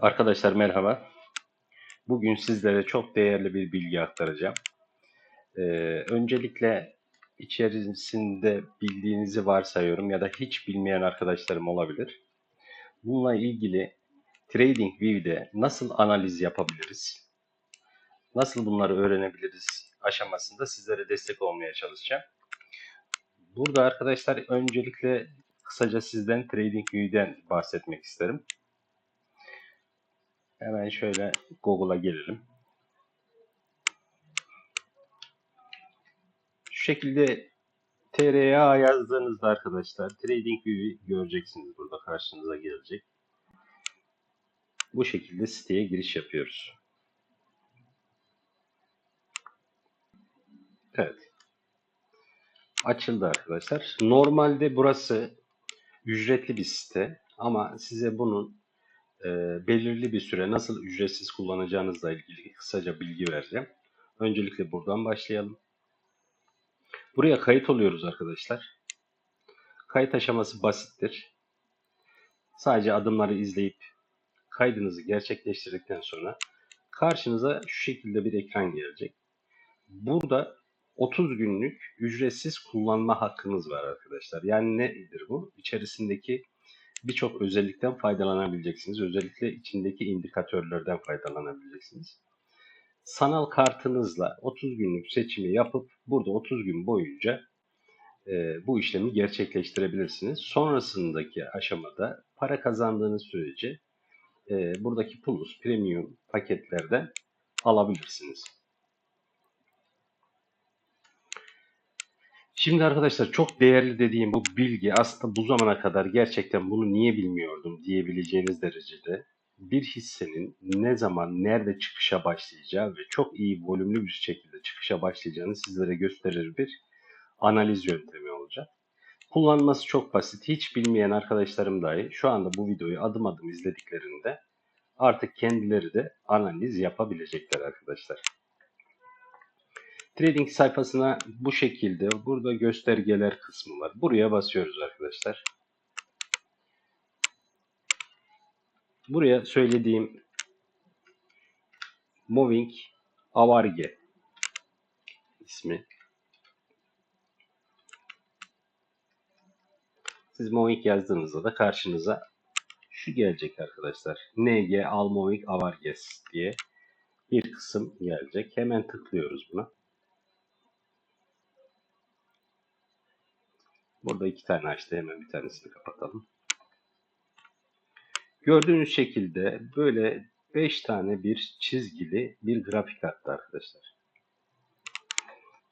Arkadaşlar merhaba. Bugün sizlere çok değerli bir bilgi aktaracağım. Ee, öncelikle içerisinde bildiğinizi varsayıyorum ya da hiç bilmeyen arkadaşlarım olabilir. Bununla ilgili TradingView'de nasıl analiz yapabiliriz, nasıl bunları öğrenebiliriz aşamasında sizlere destek olmaya çalışacağım. Burada arkadaşlar öncelikle kısaca sizden TradingView'den bahsetmek isterim. Hemen şöyle Google'a girelim. Şu şekilde TRA yazdığınızda arkadaşlar TradingView'ü göreceksiniz burada karşınıza gelecek. Bu şekilde siteye giriş yapıyoruz. Evet. Açıldı arkadaşlar. Normalde burası ücretli bir site ama size bunun e, belirli bir süre nasıl ücretsiz kullanacağınızla ilgili kısaca bilgi vereceğim. Öncelikle buradan başlayalım. Buraya kayıt oluyoruz arkadaşlar. Kayıt aşaması basittir. Sadece adımları izleyip kaydınızı gerçekleştirdikten sonra karşınıza şu şekilde bir ekran gelecek. Burada 30 günlük ücretsiz kullanma hakkınız var arkadaşlar. Yani nedir bu? İçerisindeki birçok özellikten faydalanabileceksiniz. Özellikle içindeki indikatörlerden faydalanabileceksiniz. Sanal kartınızla 30 günlük seçimi yapıp burada 30 gün boyunca e, bu işlemi gerçekleştirebilirsiniz. Sonrasındaki aşamada para kazandığınız sürece e, buradaki Plus Premium paketlerden alabilirsiniz. Şimdi arkadaşlar çok değerli dediğim bu bilgi aslında bu zamana kadar gerçekten bunu niye bilmiyordum diyebileceğiniz derecede bir hissenin ne zaman nerede çıkışa başlayacağı ve çok iyi volümlü bir şekilde çıkışa başlayacağını sizlere gösterir bir analiz yöntemi olacak. Kullanması çok basit. Hiç bilmeyen arkadaşlarım dahi şu anda bu videoyu adım adım izlediklerinde artık kendileri de analiz yapabilecekler arkadaşlar. Trading sayfasına bu şekilde burada göstergeler kısmı var. Buraya basıyoruz arkadaşlar. Buraya söylediğim Moving Avarge ismi. Siz Moving yazdığınızda da karşınıza şu gelecek arkadaşlar. NG Al Moving Avarges diye bir kısım gelecek. Hemen tıklıyoruz buna. Burada iki tane açtı. Hemen bir tanesini kapatalım. Gördüğünüz şekilde böyle 5 tane bir çizgili bir grafik attı arkadaşlar.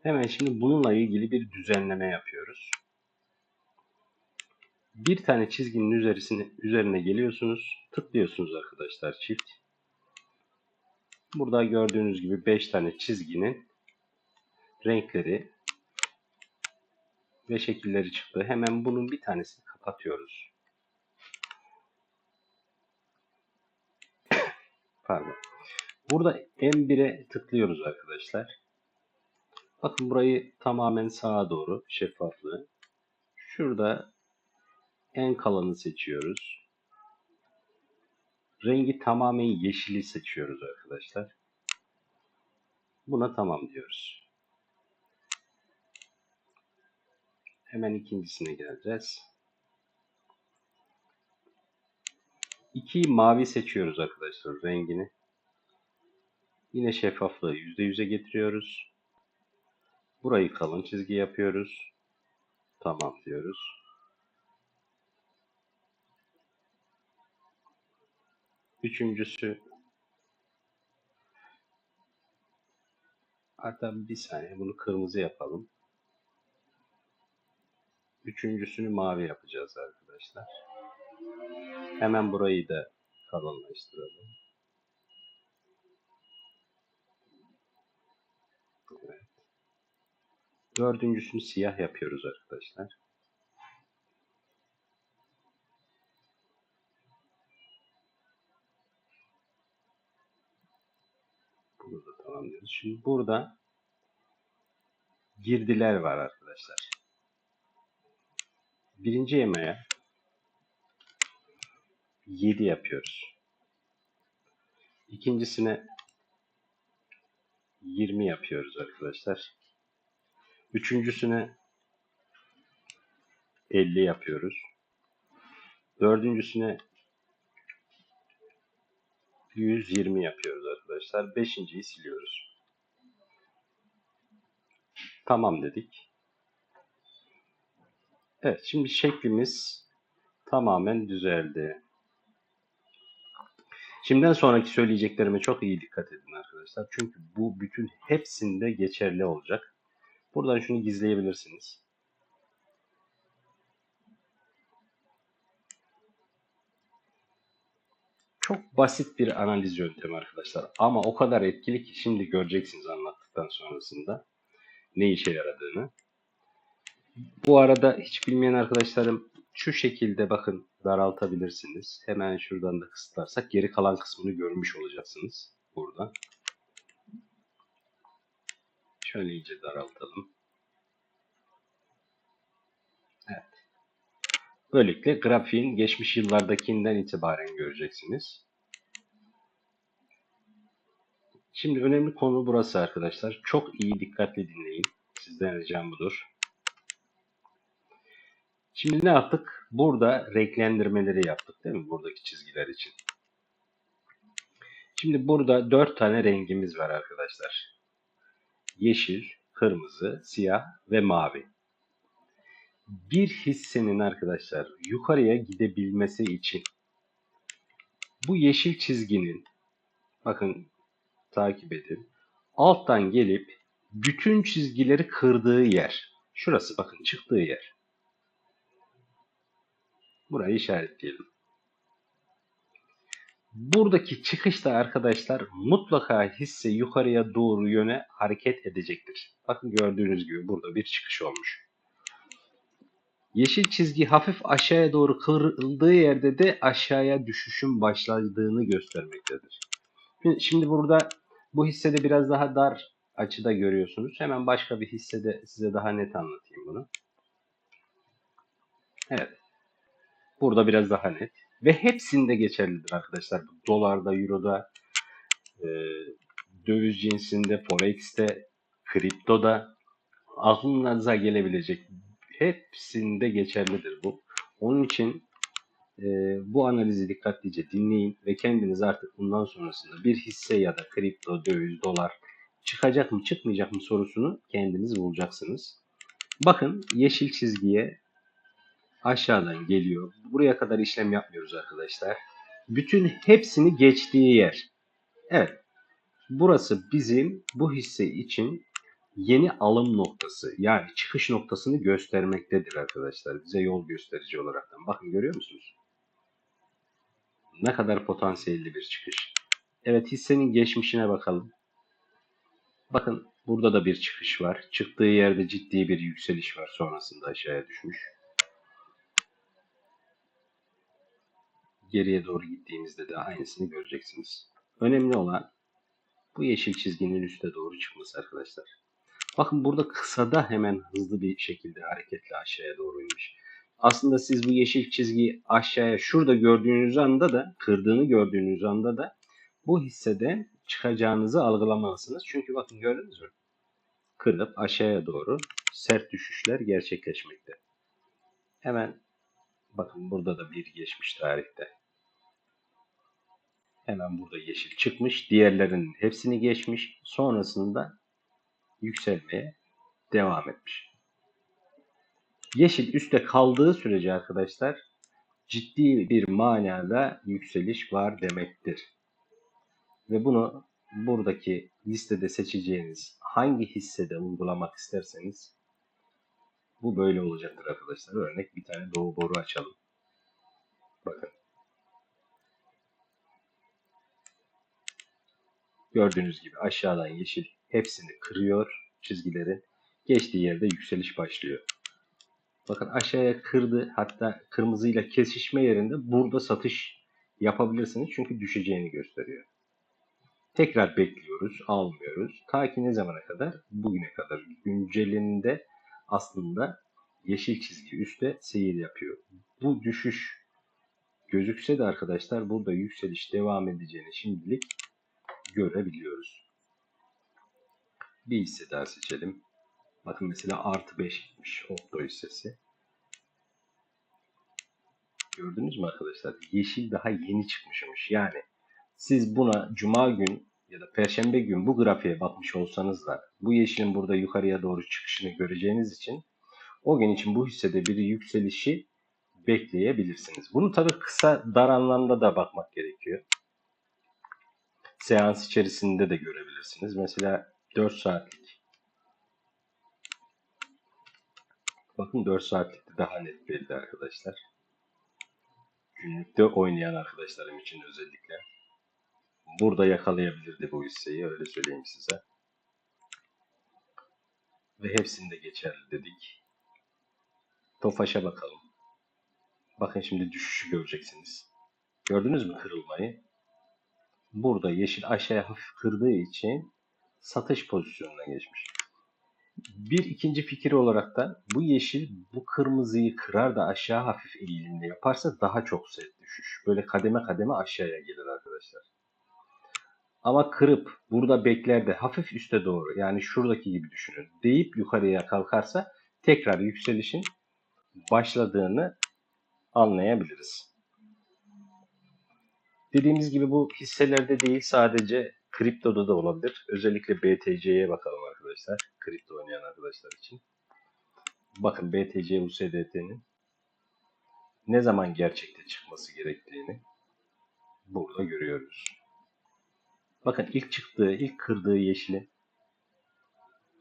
Hemen şimdi bununla ilgili bir düzenleme yapıyoruz. Bir tane çizginin üzerisine, üzerine geliyorsunuz. Tıklıyorsunuz arkadaşlar çift. Burada gördüğünüz gibi 5 tane çizginin renkleri ve şekilleri çıktı. Hemen bunun bir tanesini kapatıyoruz. Pardon. Burada M1'e tıklıyoruz arkadaşlar. Bakın burayı tamamen sağa doğru şeffaflığı. Şurada en kalını seçiyoruz. Rengi tamamen yeşili seçiyoruz arkadaşlar. Buna tamam diyoruz. Hemen ikincisine geleceğiz. İki mavi seçiyoruz arkadaşlar rengini. Yine şeffaflığı %100'e getiriyoruz. Burayı kalın çizgi yapıyoruz. Tamam diyoruz. Üçüncüsü hatta bir saniye bunu kırmızı yapalım. Üçüncüsünü mavi yapacağız arkadaşlar. Hemen burayı da kalınlaştıralım. Evet. Dördüncüsünü siyah yapıyoruz arkadaşlar. Bunu da tamamlıyoruz. Şimdi burada girdiler var arkadaşlar. Birinci yemeğe 7 yapıyoruz. İkincisine 20 yapıyoruz arkadaşlar. Üçüncüsüne 50 yapıyoruz. Dördüncüsüne 120 yapıyoruz arkadaşlar. Beşinciyi siliyoruz. Tamam dedik. Evet şimdi şeklimiz tamamen düzeldi. Şimdiden sonraki söyleyeceklerime çok iyi dikkat edin arkadaşlar. Çünkü bu bütün hepsinde geçerli olacak. Buradan şunu gizleyebilirsiniz. Çok basit bir analiz yöntemi arkadaşlar. Ama o kadar etkili ki şimdi göreceksiniz anlattıktan sonrasında ne işe yaradığını. Bu arada hiç bilmeyen arkadaşlarım şu şekilde bakın daraltabilirsiniz. Hemen şuradan da kısıtlarsak geri kalan kısmını görmüş olacaksınız burada. Şöyle iyice daraltalım. Evet. Böylelikle grafiğin geçmiş yıllardakinden itibaren göreceksiniz. Şimdi önemli konu burası arkadaşlar. Çok iyi dikkatli dinleyin. Sizden ricam budur. Şimdi ne yaptık? Burada renklendirmeleri yaptık değil mi? Buradaki çizgiler için. Şimdi burada dört tane rengimiz var arkadaşlar. Yeşil, kırmızı, siyah ve mavi. Bir hissenin arkadaşlar yukarıya gidebilmesi için bu yeşil çizginin bakın takip edin. Alttan gelip bütün çizgileri kırdığı yer. Şurası bakın çıktığı yer. Burayı işaretleyelim. Buradaki çıkışta arkadaşlar mutlaka hisse yukarıya doğru yöne hareket edecektir. Bakın gördüğünüz gibi burada bir çıkış olmuş. Yeşil çizgi hafif aşağıya doğru kırıldığı yerde de aşağıya düşüşün başladığını göstermektedir. Şimdi burada bu hissede biraz daha dar açıda görüyorsunuz. Hemen başka bir hissede size daha net anlatayım bunu. Evet. Burada biraz daha net. Ve hepsinde geçerlidir arkadaşlar. Dolarda, Euro'da, e, döviz cinsinde, Forex'te, kriptoda aklınıza gelebilecek hepsinde geçerlidir bu. Onun için e, bu analizi dikkatlice dinleyin ve kendiniz artık bundan sonrasında bir hisse ya da kripto, döviz, dolar çıkacak mı çıkmayacak mı sorusunu kendiniz bulacaksınız. Bakın yeşil çizgiye aşağıdan geliyor. Buraya kadar işlem yapmıyoruz arkadaşlar. Bütün hepsini geçtiği yer. Evet. Burası bizim bu hisse için yeni alım noktası yani çıkış noktasını göstermektedir arkadaşlar. Bize yol gösterici olaraktan. Bakın görüyor musunuz? Ne kadar potansiyelli bir çıkış. Evet hissenin geçmişine bakalım. Bakın burada da bir çıkış var. Çıktığı yerde ciddi bir yükseliş var. Sonrasında aşağıya düşmüş. Geriye doğru gittiğimizde de aynısını göreceksiniz. Önemli olan bu yeşil çizginin üste doğru çıkması arkadaşlar. Bakın burada kısada hemen hızlı bir şekilde hareketle aşağıya doğru inmiş. Aslında siz bu yeşil çizgiyi aşağıya şurada gördüğünüz anda da kırdığını gördüğünüz anda da bu hissede çıkacağınızı algılamalısınız. Çünkü bakın gördünüz mü? Kırıp aşağıya doğru sert düşüşler gerçekleşmekte. Hemen bakın burada da bir geçmiş tarihte. Hemen burada yeşil çıkmış. Diğerlerinin hepsini geçmiş. Sonrasında yükselmeye devam etmiş. Yeşil üstte kaldığı sürece arkadaşlar ciddi bir manada yükseliş var demektir. Ve bunu buradaki listede seçeceğiniz hangi hissede uygulamak isterseniz bu böyle olacaktır arkadaşlar. Örnek bir tane doğu boru açalım. Bakın. Gördüğünüz gibi aşağıdan yeşil hepsini kırıyor çizgileri. Geçtiği yerde yükseliş başlıyor. Bakın aşağıya kırdı. Hatta kırmızıyla kesişme yerinde burada satış yapabilirsiniz. Çünkü düşeceğini gösteriyor. Tekrar bekliyoruz, almıyoruz. Ta ki ne zamana kadar? Bugüne kadar güncelinde aslında yeşil çizgi üstte seyir yapıyor. Bu düşüş gözükse de arkadaşlar burada yükseliş devam edeceğini şimdilik görebiliyoruz. Bir hisse daha seçelim. Bakın mesela artı 5 gitmiş Opto hissesi. Gördünüz mü arkadaşlar? Yeşil daha yeni çıkmışmış. Yani siz buna cuma gün ya da perşembe gün bu grafiğe bakmış olsanız da bu yeşilin burada yukarıya doğru çıkışını göreceğiniz için o gün için bu hissede bir yükselişi bekleyebilirsiniz. Bunu tabii kısa dar anlamda da bakmak gerekiyor. Seans içerisinde de görebilirsiniz. Mesela 4 saatlik. Bakın 4 saatlikte daha net belli arkadaşlar. Günlükte oynayan arkadaşlarım için özellikle. Burada yakalayabilirdi bu hisseyi öyle söyleyeyim size. Ve hepsinde geçerli dedik. Tofaş'a bakalım. Bakın şimdi düşüşü göreceksiniz. Gördünüz mü kırılmayı? Burada yeşil aşağıya hafif kırdığı için satış pozisyonuna geçmiş. Bir ikinci fikir olarak da bu yeşil bu kırmızıyı kırar da aşağı hafif eğilimle yaparsa daha çok sert düşüş. Böyle kademe kademe aşağıya gelir arkadaşlar. Ama kırıp burada bekler de hafif üste doğru yani şuradaki gibi düşünün deyip yukarıya kalkarsa tekrar yükselişin başladığını anlayabiliriz. Dediğimiz gibi bu hisselerde değil sadece kriptoda da olabilir. Özellikle BTC'ye bakalım arkadaşlar. Kripto oynayan arkadaşlar için. Bakın BTC USDT'nin ne zaman gerçekte çıkması gerektiğini burada görüyoruz. Bakın ilk çıktığı, ilk kırdığı yeşili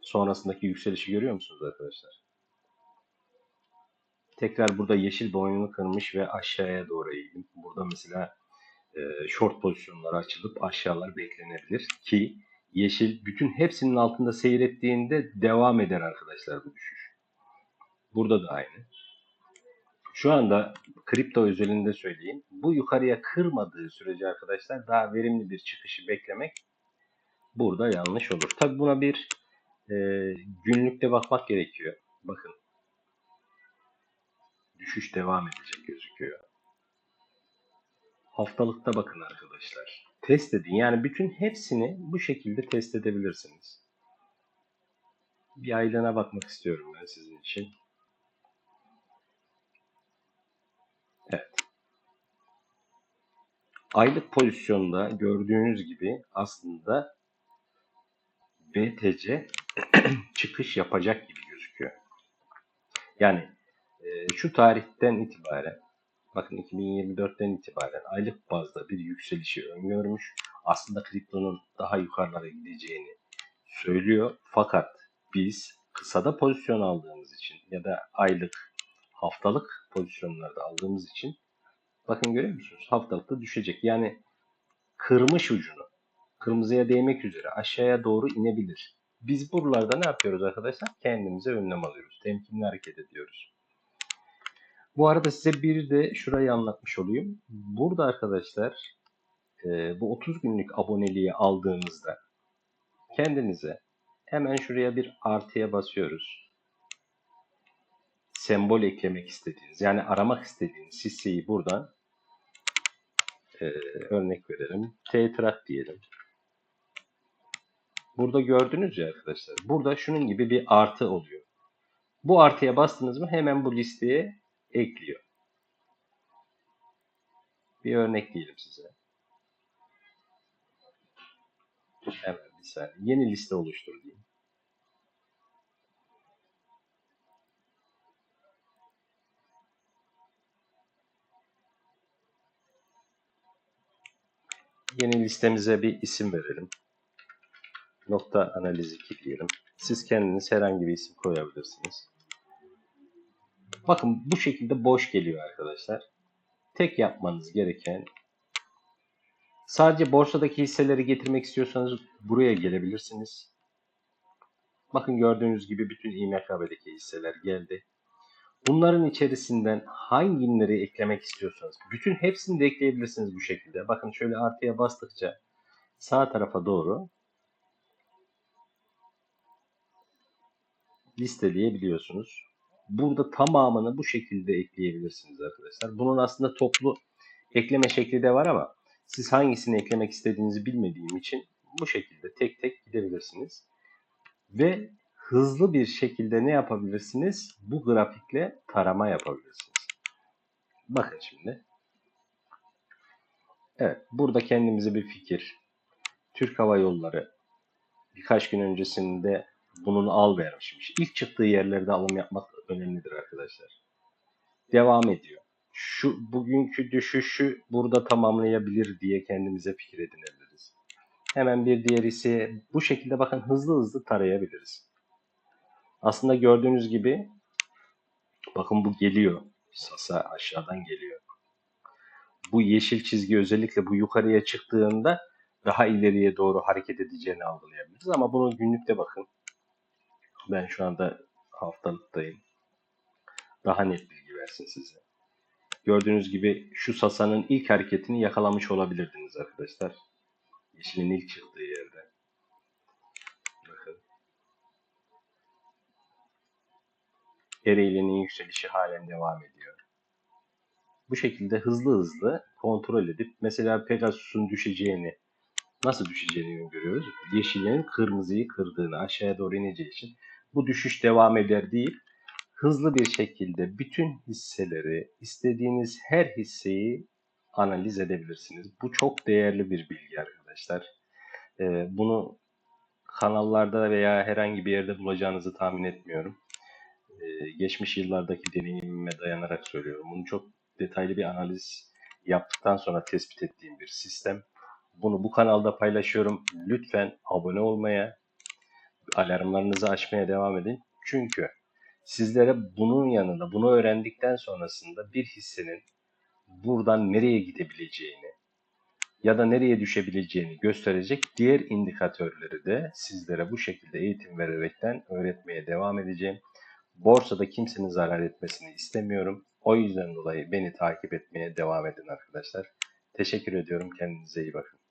sonrasındaki yükselişi görüyor musunuz arkadaşlar? Tekrar burada yeşil boynunu kırmış ve aşağıya doğru eğildim. Burada mesela e, short pozisyonları açılıp aşağılar beklenebilir ki yeşil bütün hepsinin altında seyrettiğinde devam eder arkadaşlar bu düşüş. Burada da aynı. Şu anda kripto özelinde söyleyeyim. Bu yukarıya kırmadığı sürece arkadaşlar daha verimli bir çıkışı beklemek burada yanlış olur. Tabi buna bir e, günlükte bakmak gerekiyor. Bakın düşüş devam edecek gözüküyor. Haftalıkta bakın arkadaşlar. Test edin. Yani bütün hepsini bu şekilde test edebilirsiniz. Bir aylığına bakmak istiyorum ben sizin için. Evet. Aylık pozisyonda gördüğünüz gibi aslında BTC çıkış yapacak gibi gözüküyor. Yani e, şu tarihten itibaren bakın 2024'ten itibaren aylık bazda bir yükselişi öngörmüş. Aslında kriptonun daha yukarılara gideceğini söylüyor. Fakat biz kısada pozisyon aldığımız için ya da aylık, haftalık pozisyonlarda aldığımız için bakın görüyor musunuz? Haftalıkta düşecek. Yani kırmış ucunu. Kırmızıya değmek üzere aşağıya doğru inebilir. Biz buralarda ne yapıyoruz arkadaşlar? Kendimize önlem alıyoruz. Temkinli hareket ediyoruz. Bu arada size bir de şurayı anlatmış olayım. Burada arkadaşlar e, bu 30 günlük aboneliği aldığınızda kendinize hemen şuraya bir artıya basıyoruz. Sembol eklemek istediğiniz yani aramak istediğiniz hisseyi buradan e, örnek verelim. T-Track diyelim. Burada gördünüz ya arkadaşlar. Burada şunun gibi bir artı oluyor. Bu artıya bastınız mı hemen bu listeye ekliyor. Bir örnek diyelim size. Hemen bir saniye. Yeni liste oluştur diyeyim. Yeni listemize bir isim verelim. Nokta analiz 2 diyelim. Siz kendiniz herhangi bir isim koyabilirsiniz. Bakın bu şekilde boş geliyor arkadaşlar. Tek yapmanız gereken sadece borsadaki hisseleri getirmek istiyorsanız buraya gelebilirsiniz. Bakın gördüğünüz gibi bütün İMKB'deki hisseler geldi. Bunların içerisinden hangileri eklemek istiyorsanız bütün hepsini de ekleyebilirsiniz bu şekilde. Bakın şöyle artıya bastıkça sağ tarafa doğru listeleyebiliyorsunuz. Burada tamamını bu şekilde ekleyebilirsiniz arkadaşlar. Bunun aslında toplu ekleme şekli de var ama siz hangisini eklemek istediğinizi bilmediğim için Bu şekilde tek tek gidebilirsiniz. Ve hızlı bir şekilde ne yapabilirsiniz? Bu grafikle tarama yapabilirsiniz. Bakın şimdi. Evet, burada kendimize bir fikir. Türk Hava Yolları birkaç gün öncesinde bunun al vermişmiş. İlk çıktığı yerlerde alım yapmak önemlidir arkadaşlar. Devam ediyor. Şu bugünkü düşüşü burada tamamlayabilir diye kendimize fikir edinebiliriz. Hemen bir diğer ise bu şekilde bakın hızlı hızlı tarayabiliriz. Aslında gördüğünüz gibi bakın bu geliyor. Sasa aşağıdan geliyor. Bu yeşil çizgi özellikle bu yukarıya çıktığında daha ileriye doğru hareket edeceğini algılayabiliriz. Ama bunu günlükte bakın. Ben şu anda haftalıktayım. Daha net bilgi versin size. Gördüğünüz gibi şu Sasa'nın ilk hareketini yakalamış olabilirdiniz arkadaşlar. Yeşilin ilk çıktığı yerde. Bakın. Ereğli'nin yükselişi halen devam ediyor. Bu şekilde hızlı hızlı kontrol edip mesela Pegasus'un düşeceğini nasıl düşeceğini görüyoruz. Yeşilin kırmızıyı kırdığını aşağıya doğru ineceği için bu düşüş devam eder değil hızlı bir şekilde bütün hisseleri, istediğiniz her hisseyi analiz edebilirsiniz. Bu çok değerli bir bilgi arkadaşlar. Ee, bunu kanallarda veya herhangi bir yerde bulacağınızı tahmin etmiyorum. Ee, geçmiş yıllardaki deneyimime dayanarak söylüyorum. Bunu çok detaylı bir analiz yaptıktan sonra tespit ettiğim bir sistem. Bunu bu kanalda paylaşıyorum. Lütfen abone olmaya, alarmlarınızı açmaya devam edin. Çünkü sizlere bunun yanında bunu öğrendikten sonrasında bir hissenin buradan nereye gidebileceğini ya da nereye düşebileceğini gösterecek diğer indikatörleri de sizlere bu şekilde eğitim vererekten öğretmeye devam edeceğim. Borsada kimsenin zarar etmesini istemiyorum. O yüzden dolayı beni takip etmeye devam edin arkadaşlar. Teşekkür ediyorum. Kendinize iyi bakın.